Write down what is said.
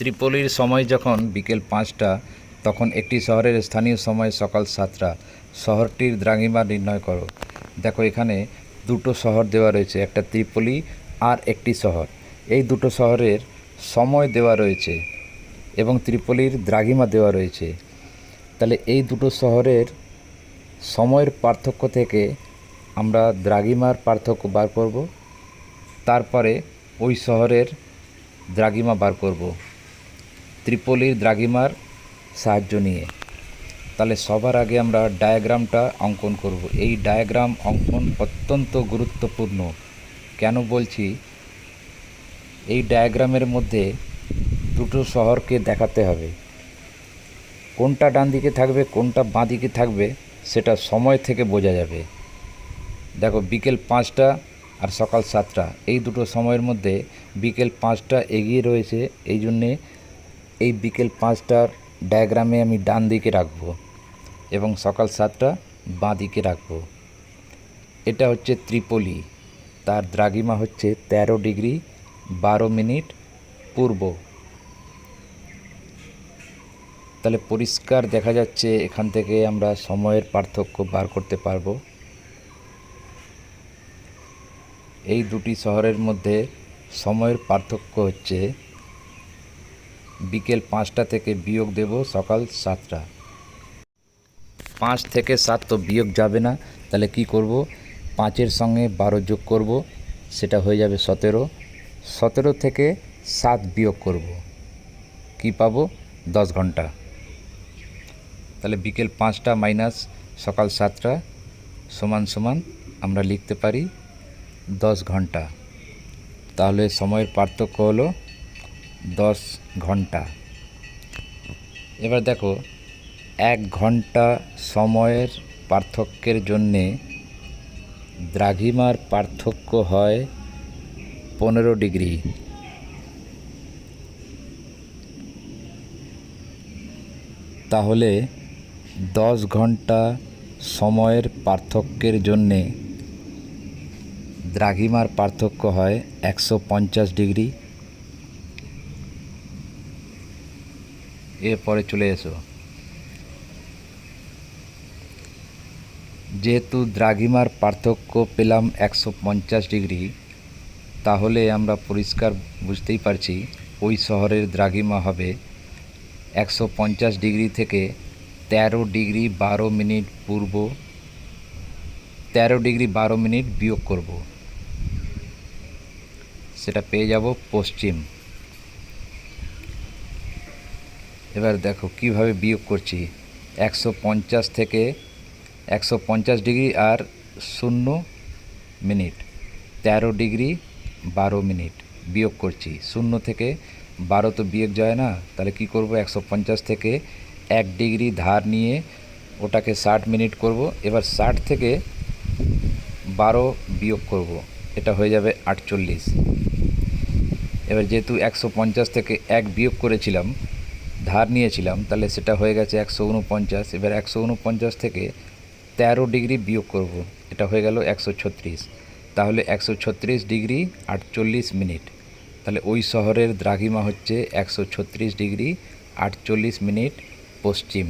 ত্রিপলির সময় যখন বিকেল পাঁচটা, তখন একটি শহরের স্থানীয় সময় সকাল সাতটা। শহরটির দ্রাঘিমা নির্ণয় করো। দেখো, এখানে দুটো শহর দেওয়া রয়েছে, একটা ত্রিপলি আর একটি শহর। এই দুটো শহরের সময় দেওয়া রয়েছে এবং ত্রিপলির দ্রাঘিমা দেওয়া রয়েছে। তাহলে এই দুটো শহরের সময়ের পার্থক্য থেকে আমরা দ্রাঘিমার পার্থক্য বার করব। তারপরে ওই শহরের দ্রাঘিমা বার করব। ত্রিপলির দ্রাঘিমার সাহায্য নিয়ে। তাহলে সবার আগে আমরা ডায়াগ্রামটা অঙ্কন করব। এই ডায়াগ্রাম অঙ্কন অত্যন্ত গুরুত্বপূর্ণ। কেন বলছি? এই ডায়াগ্রামের মধ্যে দুটো শহরকে দেখাতে হবে। কোনটা ডান দিকে থাকবে, কোনটা বাঁ দিকে থাকবে, সেটা সময় থেকে বোঝা যাবে। দেখো, বিকেল পাঁচটা আর সকাল সাতটা। এই দুটো সময়ের মধ্যে বিকেল পাঁচটা এগিয়ে রয়েছে। এই জন্যে এই বিকেল পাঁচটার ডায়াগ্রামে আমি ডান দিকে রাখব এবং সকাল সাতটা বাঁ দিকে রাখব। এটা হচ্ছে ত্রিপলি। তার দ্রাঘিমা হচ্ছে তেরো ডিগ্রি বারো মিনিট পূর্ব। তাহলে পরিষ্কার দেখা যাচ্ছে এখান থেকে আমরা সময়ের পার্থক্য বার করতে পারব। এই দুটি শহরের মধ্যে সময়ের পার্থক্য হচ্ছে বিকেল পাঁচটা থেকে বিয়োগ দেব সকাল সাতটা। পাঁচ থেকে সাত তো বিয়োগ যাবে না, তাহলে কি করব? পাঁচের সঙ্গে বারো যোগ করব, সেটা হয়ে যাবে সতেরো। সতেরো থেকে সাত বিয়োগ করব, কি পাবো? দশ ঘণ্টা। তাহলে বিকেল পাঁচটা মাইনাস সকাল সাতটা সমান সমান আমরা লিখতে পারি দশ ঘণ্টা। তাহলে সময়ের পার্থক্য হলো দশ ঘণ্টা। এবার দেখো, এক ঘণ্টা সময়ের পার্থক্যের জন্যে দ্রাঘিমার পার্থক্য হয় পনেরো ডিগ্রি। তাহলে দশ ঘণ্টা সময়ের পার্থক্যের জন্যে দ্রাঘিমার পার্থক্য হয় একশো পঞ্চাশ ডিগ্রি। এরপরে চলে এসো। যেহেতু দ্রাঘিমার পার্থক্য পেলাম একশো পঞ্চাশ ডিগ্রি, তাহলে আমরা পরিষ্কার বুঝতেই পারছি ওই শহরের দ্রাঘিমা হবে একশো পঞ্চাশ ডিগ্রি থেকে তেরো ডিগ্রি বারো মিনিট পূর্ব, তেরো ডিগ্রি বারো মিনিট বিয়োগ করব। সেটা পেয়ে যাব পশ্চিম। এবার দেখো কীভাবে বিয়োগ করছি। একশো পঞ্চাশ থেকে একশো পঞ্চাশ ডিগ্রি আর শূন্য মিনিট। তেরো ডিগ্রি, বারো মিনিট বিয়োগ করছি। শূন্য থেকে বারো তো বিয়োগ যায় না, তাহলে কি করব? একশো পঞ্চাশ থেকে এক ডিগ্রি ধার নিয়ে ওটাকে ষাট মিনিট করব। এবার ষাট থেকে বারো বিয়োগ করব। এটা হয়ে যাবে আটচল্লিশ। এবার যেহেতু একশো পঞ্চাশ থেকে এক বিয়োগ করেছিলাম ধার নিয়েছিলাম, তাহলে সেটা হয়ে গেছে একশো উনপঞ্চাশ। এবার একশো উনপঞ্চাশ থেকে তেরো ডিগ্রি বিয়োগ করব, এটা হয়ে গেল একশো ছত্রিশ। তাহলে একশো ছত্রিশ ডিগ্রি আটচল্লিশ মিনিট। তাহলে ওই শহরের দ্রাঘিমা হচ্ছে একশো ছত্রিশ ডিগ্রি আটচল্লিশ মিনিট পশ্চিম।